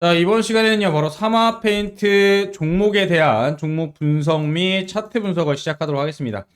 자, 이번 시간에는요, 바로 사마 페인트 종목에 대한 종목 분석 및 차트 분석을 시작하도록 하겠습니다.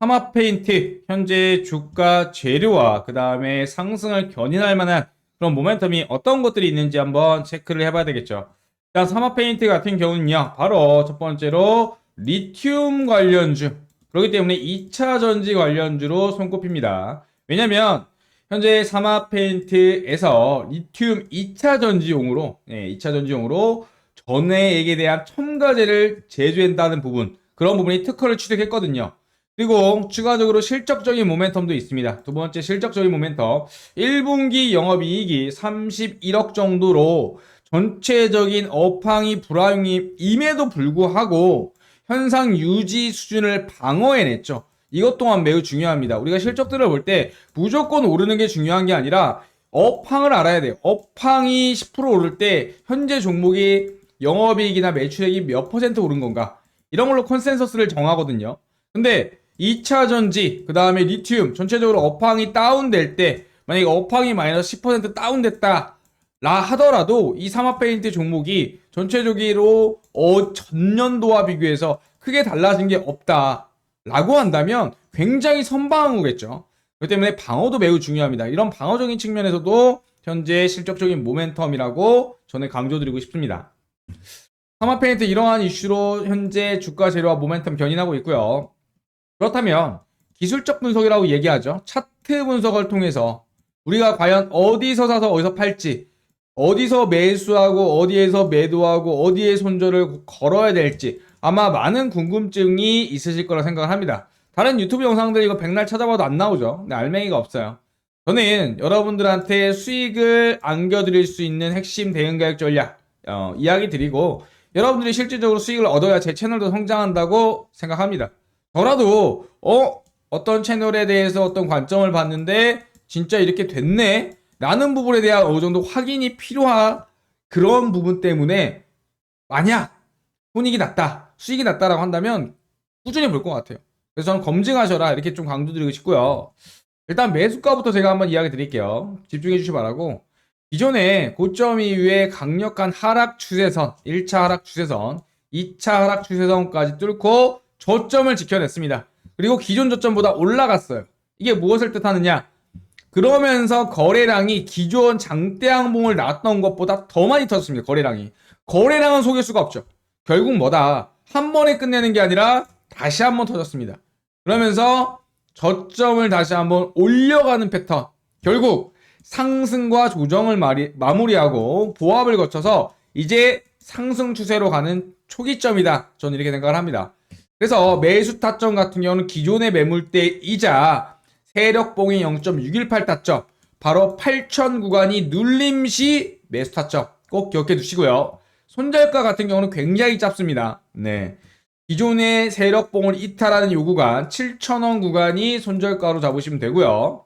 사마 페인트, 현재 주가 재료와 그 다음에 상승을 견인할 만한 그런 모멘텀이 어떤 것들이 있는지 한번 체크를 해봐야 되겠죠. 일단 사마 페인트 같은 경우는요, 바로 첫 번째로 리튬 관련주, 그렇기 때문에 2차 전지 관련주로 손꼽힙니다. 왜냐면, 현재 사마 페인트에서 리튬 2차 전지용으로, 네, 2차 전지용으로 전해액에 대한 첨가제를 제조한다는 부분, 그런 부분이 특허를 취득했거든요. 그리고 추가적으로 실적적인 모멘텀도 있습니다. 두 번째 실적적인 모멘텀. 1분기 영업이익이 31억 정도로 전체적인 업황이 불황임에도 불구하고 현상 유지 수준을 방어해냈죠. 이것 또한 매우 중요합니다. 우리가 실적들을 볼 때 무조건 오르는 게 중요한 게 아니라 업황을 알아야 돼요. 업황이 10% 오를 때 현재 종목이 영업이익이나 매출액이 몇 퍼센트 오른 건가? 이런 걸로 컨센서스를 정하거든요. 근데 2차 전지, 그 다음에 리튬, 전체적으로 업황이 다운될 때, 만약에 업황이 마이너스 10% 다운됐다, 라 하더라도 이 사마페인트 종목이 전체적으로 어, 전년도와 비교해서 크게 달라진 게 없다. 라고 한다면 굉장히 선방어겠죠. 그렇기 때문에 방어도 매우 중요합니다. 이런 방어적인 측면에서도 현재 실적적인 모멘텀이라고 저는 강조드리고 싶습니다. 사마페인트 이러한 이슈로 현재 주가 재료와 모멘텀 견인하고 있고요. 그렇다면 기술적 분석이라고 얘기하죠. 차트 분석을 통해서 우리가 과연 어디서 사서 어디서 팔지, 어디서 매수하고 어디에서 매도하고 어디에 손절을 걸어야 될지 아마 많은 궁금증이 있으실 거라 생각을 합니다. 다른 유튜브 영상들 이거 백날 찾아봐도 안 나오죠. 네, 알맹이가 없어요. 저는 여러분들한테 수익을 안겨드릴 수 있는 핵심 대응 가격 전략 어, 이야기 드리고 여러분들이 실질적으로 수익을 얻어야 제 채널도 성장한다고 생각합니다. 저라도 어 어떤 채널에 대해서 어떤 관점을 봤는데 진짜 이렇게 됐네 라는 부분에 대한 어느 정도 확인이 필요한 그런 부분 때문에 만약 손익이 났다 수익이 났다라고 한다면 꾸준히 볼 것 같아요 그래서 저는 검증하셔라 이렇게 좀 강조드리고 싶고요 일단 매수가부터 제가 한번 이야기 드릴게요 집중해 주시 기 바라고 기존에 고점 이후에 강력한 하락 추세선 1차 하락 추세선 2차 하락 추세선까지 뚫고 저점을 지켜냈습니다. 그리고 기존 저점보다 올라갔어요. 이게 무엇을 뜻하느냐? 그러면서 거래량이 기존 장대 항봉을 나왔던 것보다 더 많이 터졌습니다. 거래량이. 거래량은 속일 수가 없죠. 결국 뭐다? 한 번에 끝내는 게 아니라 다시 한 번 터졌습니다. 그러면서 저점을 다시 한번 올려가는 패턴. 결국 상승과 조정을 마리, 마무리하고 보합을 거쳐서 이제 상승 추세로 가는 초기점이다. 저는 이렇게 생각을 합니다. 그래서 매수 타점 같은 경우는 기존의 매물대이자 세력봉이 0.618 타점, 바로 8천 구간이 눌림 시 매수 타점 꼭 기억해 두시고요. 손절가 같은 경우는 굉장히 짧습니다. 네. 기존의 세력봉을 이탈하는 요 구간 7,000원 구간이 손절가로 잡으시면 되고요.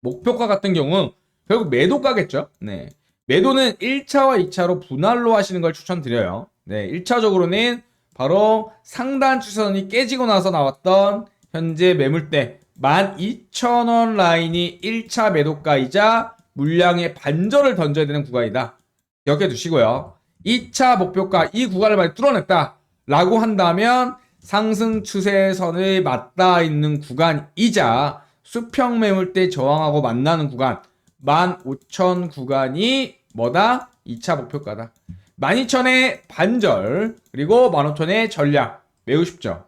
목표가 같은 경우 결국 매도가겠죠. 네. 매도는 1차와 2차로 분할로 하시는 걸 추천드려요. 네. 1차적으로는 바로 상단 추선이 깨지고 나서 나왔던 현재 매물대 12,000원 라인이 1차 매도가이자 물량의 반절을 던져야 되는 구간이다. 기억해 두시고요. 2차 목표가 이 구간을 많이 뚫어냈다. 라고 한다면 상승 추세선을 맞닿아 있는 구간이자 수평 매물대 저항하고 만나는 구간 15,000 구간이 뭐다? 2차 목표가다. 12,000의 반절 그리고 15,000의 전략 매우 쉽죠.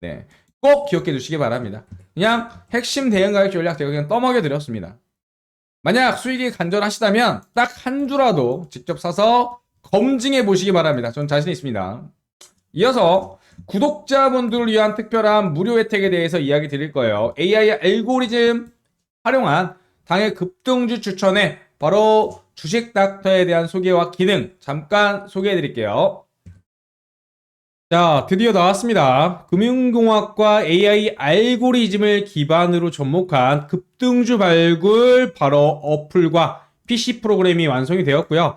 네, 꼭 기억해 두시기 바랍니다. 그냥 핵심 대응 가격 전략 제가 그냥 떠먹여 드렸습니다. 만약 수익이 간절하시다면 딱 한 주라도 직접 사서 검증해 보시기 바랍니다. 전 자신 있습니다. 이어서 구독자분들을 위한 특별한 무료 혜택에 대해서 이야기 드릴 거예요. AI 알고리즘 활용한 당일 급등주 추천에 바로 주식 닥터에 대한 소개와 기능 잠깐 소개해 드릴게요. 자, 드디어 나왔습니다. 금융공학과 AI 알고리즘을 기반으로 접목한 급등주 발굴 바로 어플과 PC 프로그램이 완성이 되었고요.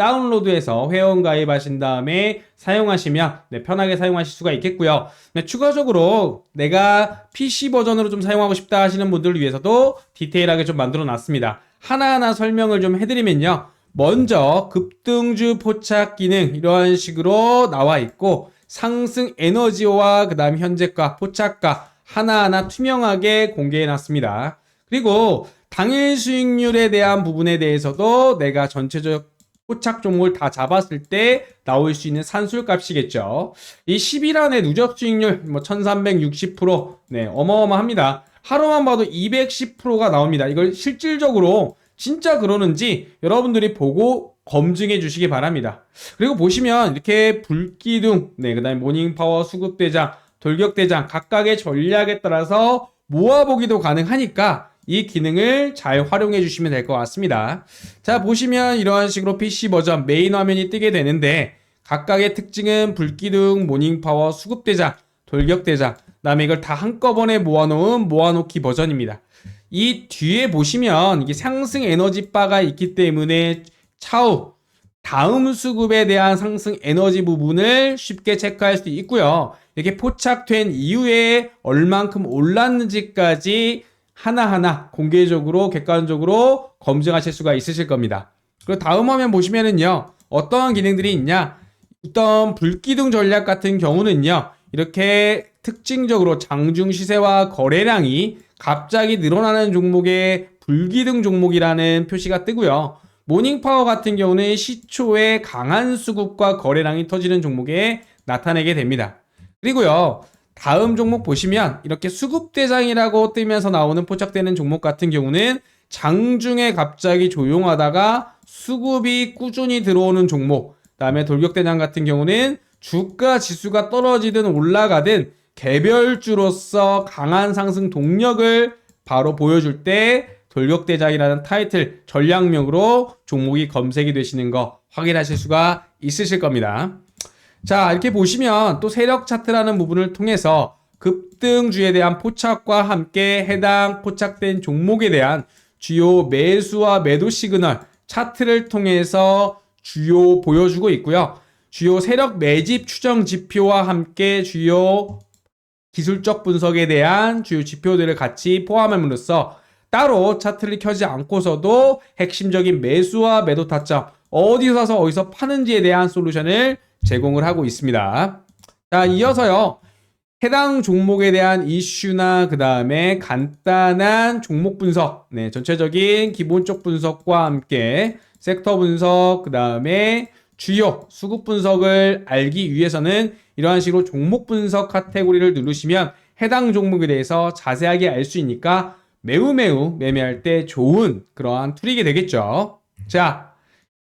다운로드해서 회원 가입하신 다음에 사용하시면 네, 편하게 사용하실 수가 있겠고요. 네, 추가적으로 내가 PC 버전으로 좀 사용하고 싶다 하시는 분들을 위해서도 디테일하게 좀 만들어 놨습니다. 하나하나 설명을 좀 해드리면요. 먼저 급등주 포착 기능 이러한 식으로 나와 있고 상승 에너지와 그 다음 현재가 포착가 하나하나 투명하게 공개해 놨습니다. 그리고 당일 수익률에 대한 부분에 대해서도 내가 전체적 포착 종목을 다 잡았을 때 나올 수 있는 산술 값이겠죠. 이 10일 안에 누적 수익률 뭐 1360%, 네, 어마어마합니다. 하루만 봐도 210%가 나옵니다. 이걸 실질적으로 진짜 그러는지 여러분들이 보고 검증해 주시기 바랍니다. 그리고 보시면 이렇게 불기둥, 네, 그 다음에 모닝파워, 수급대장, 돌격대장 각각의 전략에 따라서 모아보기도 가능하니까 이 기능을 잘 활용해 주시면 될 것 같습니다. 자, 보시면 이러한 식으로 PC 버전 메인 화면이 뜨게 되는데 각각의 특징은 불기둥, 모닝파워, 수급대장, 돌격대장, 그다음에 이걸 다 한꺼번에 모아놓은 모아놓기 버전입니다. 이 뒤에 보시면 이게 상승 에너지 바가 있기 때문에 차후 다음 수급에 대한 상승 에너지 부분을 쉽게 체크할 수 있고요. 이렇게 포착된 이후에 얼만큼 올랐는지까지 하나하나 공개적으로 객관적으로 검증하실 수가 있으실 겁니다. 그리고 다음 화면 보시면은요. 어떠한 기능들이 있냐? 어떤 불기둥 전략 같은 경우는요. 이렇게 특징적으로 장중 시세와 거래량이 갑자기 늘어나는 종목의 불기둥 종목이라는 표시가 뜨고요. 모닝파워 같은 경우는 시초에 강한 수급과 거래량이 터지는 종목에 나타내게 됩니다. 그리고요. 다음 종목 보시면 이렇게 수급대장이라고 뜨면서 나오는 포착되는 종목 같은 경우는 장중에 갑자기 조용하다가 수급이 꾸준히 들어오는 종목. 그다음에 돌격대장 같은 경우는 주가 지수가 떨어지든 올라가든 개별주로서 강한 상승 동력을 바로 보여줄 때 돌격대장이라는 타이틀 전략명으로 종목이 검색이 되시는 거 확인하실 수가 있으실 겁니다. 자, 이렇게 보시면 또 세력 차트라는 부분을 통해서 급등주에 대한 포착과 함께 해당 포착된 종목에 대한 주요 매수와 매도 시그널 차트를 통해서 주요 보여주고 있고요. 주요 세력 매집 추정 지표와 함께 주요 기술적 분석에 대한 주요 지표들을 같이 포함함으로써 따로 차트를 켜지 않고서도 핵심적인 매수와 매도 타점 어디서 사서 어디서 파는지에 대한 솔루션을 제공을 하고 있습니다. 자, 이어서요. 해당 종목에 대한 이슈나 그 다음에 간단한 종목 분석, 네, 전체적인 기본적 분석과 함께 섹터 분석, 그 다음에 주요 수급 분석을 알기 위해서는 이러한 식으로 종목 분석 카테고리를 누르시면 해당 종목에 대해서 자세하게 알 수 있으니까 매우 매우 매매할 때 좋은 그러한 툴이게 되겠죠. 자,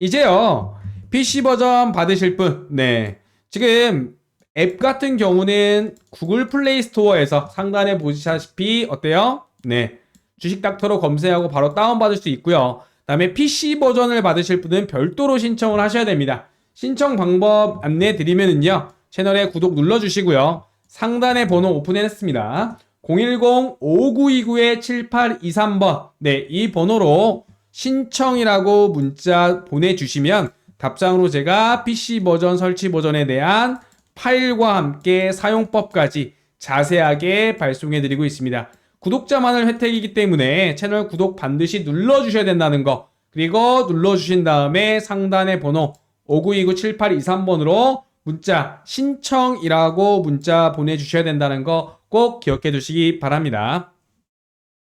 이제요. PC 버전 받으실 분, 네. 지금 앱 같은 경우는 구글 플레이 스토어에서 상단에 보시다시피 어때요? 네. 주식 닥터로 검색하고 바로 다운받을 수 있고요. 다음에 PC 버전을 받으실 분은 별도로 신청을 하셔야 됩니다. 신청 방법 안내 드리면은요. 채널에 구독 눌러주시고요. 상단에 번호 오픈했습니다. 010-5929-7823번. 네, 이 번호로 신청이라고 문자 보내주시면 답장으로 제가 PC 버전 설치 버전에 대한 파일과 함께 사용법까지 자세하게 발송해 드리고 있습니다. 구독자만을 혜택이기 때문에 채널 구독 반드시 눌러 주셔야 된다는 거 그리고 눌러 주신 다음에 상단의 번호 59297823번으로 문자 신청이라고 문자 보내 주셔야 된다는 거 꼭 기억해 두시기 바랍니다.